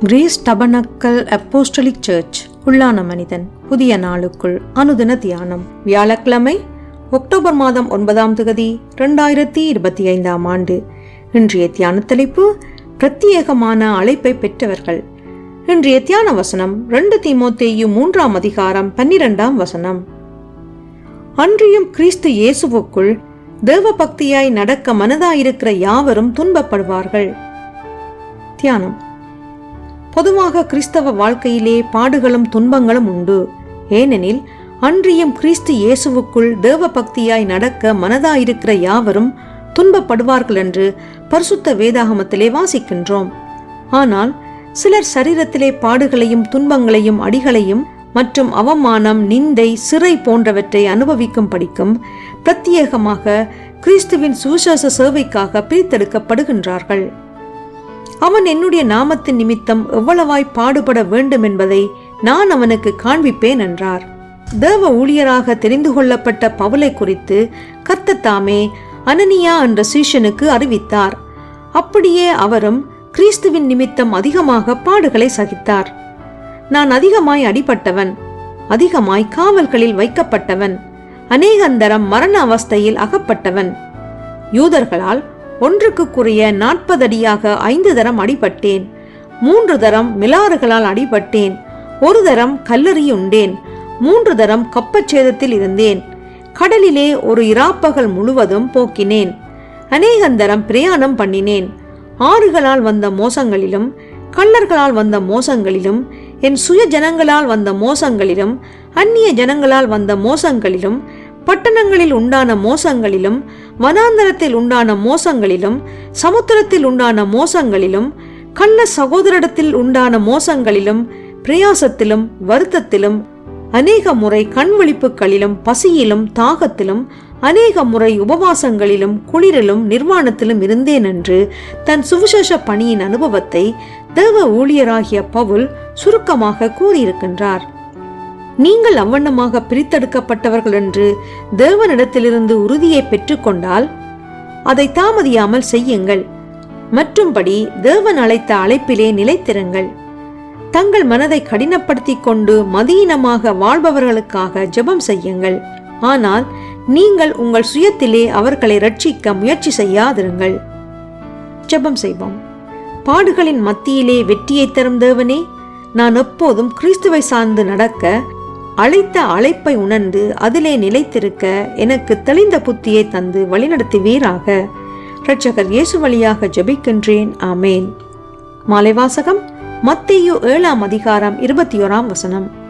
Grace tabernacle apostolic search உள்ளான மனிதன் புதிய நாளுக்குள் அனுதின தியானம். வியாழக்கிழமை அக்டோபர் மாதம் ஒன்பதாம் தேதி ரெண்டாயிரத்தி இருபத்தி ஐந்தாம் ஆண்டு. இன்றைய தியான தலைப்பு பிரத்யேகமான அழைப்பை பெற்றவர்கள். இன்றைய தியான வசனம் ரெண்டு தீமோத்தேயு மூன்றாம் அதிகாரம் பன்னிரெண்டாம் வசனம். அன்றியும் கிறிஸ்து இயேசுவுக்குள் தேவ பக்தியாய் நடக்க மனதாயிருக்கிற யாவரும் துன்பப்படுவார்கள். தியானம். பொதுவாக கிறிஸ்தவ வாழ்க்கையிலே பாடுகளும் துன்பங்களும் உண்டு. ஏனெனில் அன்றியும் கிறிஸ்து இயேசுவுக்குள் தேவ பக்தியாய் நடக்க மனதாயிருக்கிற யாவரும் துன்பப்படுவார்கள் என்று பரிசுத்த வேதாகமத்திலே வாசிக்கின்றோம். ஆனால் சிலர் சரீரத்திலே பாடுகளையும் துன்பங்களையும் அடிகளையும் மற்றும் அவமானம் நிந்தை சிறை போன்றவற்றை அனுபவிக்கும் படிக்கும் பிரத்யேகமாக கிறிஸ்துவின் சுவிசேஷ சேவைக்காக பிரித்தெடுக்கப்படுகின்றார்கள். அவன் என்னுடைய நாமத்தின் நிமித்தம் எவ்வளவாய் பாடுபட வேண்டும் என்பதை நான் அவனுக்கு காண்பிப்பேன் என்றார். தேவ ஊழியராக தெரிந்து கொள்ளப்பட்ட பவுலை குறித்து கத்தத்தாமே அனனியா என்ற சீஷனுக்கு அறிவித்தார். அப்படியே அவரும் கிறிஸ்துவின் நிமித்தம் அதிகமாக பாடுகளை சகித்தார். நான் அதிகமாய் அடிபட்டவன் அதிகமாய் காவல்களில் வைக்கப்பட்டவன் அநேகந்தரம் மரண அவஸ்தையில் அகப்பட்டவன். யூதர்களால் ஒன்றுக்கு குறைய நாற்பது அடியாக ஐந்து தரம் அடிபட்டேன். மூன்று தரம் மிலாறுகளால் அடிபட்டேன். ஒரு தரம் கல்லறியுண்டேன் மூன்று தரம் கப்பச்சேதத்தில் இருந்தேன். கடலிலே ஒரு இராப்பகல் முழுவதும் போக்கினேன். அநேகந்தரம் பிரயாணம் பண்ணினேன். ஆறுகளால் வந்த மோசங்களிலும் கள்ளர்களால் வந்த மோசங்களிலும் என் சுய ஜனங்களால் வந்த மோசங்களிலும் அந்நிய ஜனங்களால் வந்த மோசங்களிலும் பட்டணங்களில் உண்டான மோசங்களிலும் வனாந்தரத்தில் உண்டான மோசங்களிலும் சமுத்திரத்தில் உண்டான மோசங்களிலும் கள்ள சகோதரிடத்தில் உண்டான மோசங்களிலும் பிரயாசத்திலும் வருத்தத்திலும் அநேக முறை கண்விழிப்புகளிலும் பசியிலும் தாகத்திலும் அநேக முறை உபவாசங்களிலும் குளிரிலும் நிர்வாணத்திலும் இருந்தேன் என்று தன் சுவிசேஷ பணியின் அனுபவத்தை தேவ ஊழியராகிய பவுல் சுருக்கமாக கூறியிருக்கின்றார். நீங்கள் அவ்வண்ணமாக பிரித்தெடுக்கப்பட்டவர்கள் என்று தேவனிடத்திலிருந்து உறுதியை பெற்றுக்கொண்டால் அதை தாமதியாமல் செய்யுங்கள். மற்றும்படி தேவன் அழைத்த அழைப்பிலே நிலைத்திருங்கள். தங்கள் மனதை கடினப்படுத்திக் கொண்டு மதியினமாக வாழ்பவர்களுக்காக ஜெபம் செய்யுங்கள். ஆனால் நீங்கள் உங்கள் சுயத்திலே அவர்களை ரட்சிக்க முயற்சி செய்யாதிருங்கள். ஜெபம் செய்வோம். பாடுகளின் மத்தியிலே வெற்றியை தரும் தேவனே நான் எப்போதும் கிறிஸ்துவை சார்ந்து நடக்க அழைத்த அழைப்பை உணர்ந்து அதிலே நிலைத்திருக்க எனக்கு தெளிந்த புத்தியை தந்து வழிநடத்துவீராக. இரட்சகர் இயேசு வழியாக ஜெபிக்கின்றேன். ஆமேன். மாலைவாசகம் மத்தியோ ஏழாம் அதிகாரம் இருபத்தி ஓராம் வசனம்.